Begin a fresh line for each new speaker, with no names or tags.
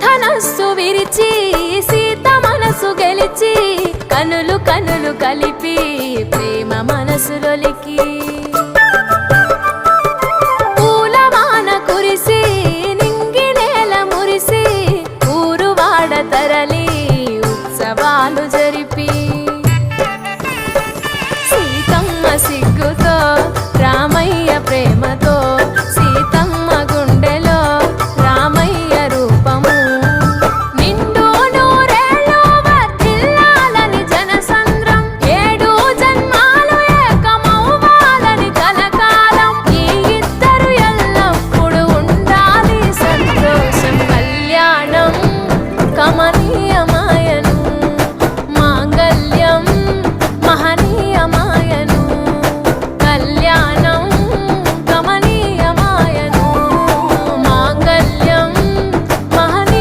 ధనస్సు విరిచి సీత మనసు గెలిచి కనులు కనులు కలిపి ప్రేమ మనసులొలికి పూలవాన కురిసి నింగి నేల మురిసి ఊరువాడ తరలి ఉత్సవాలు జరిపి.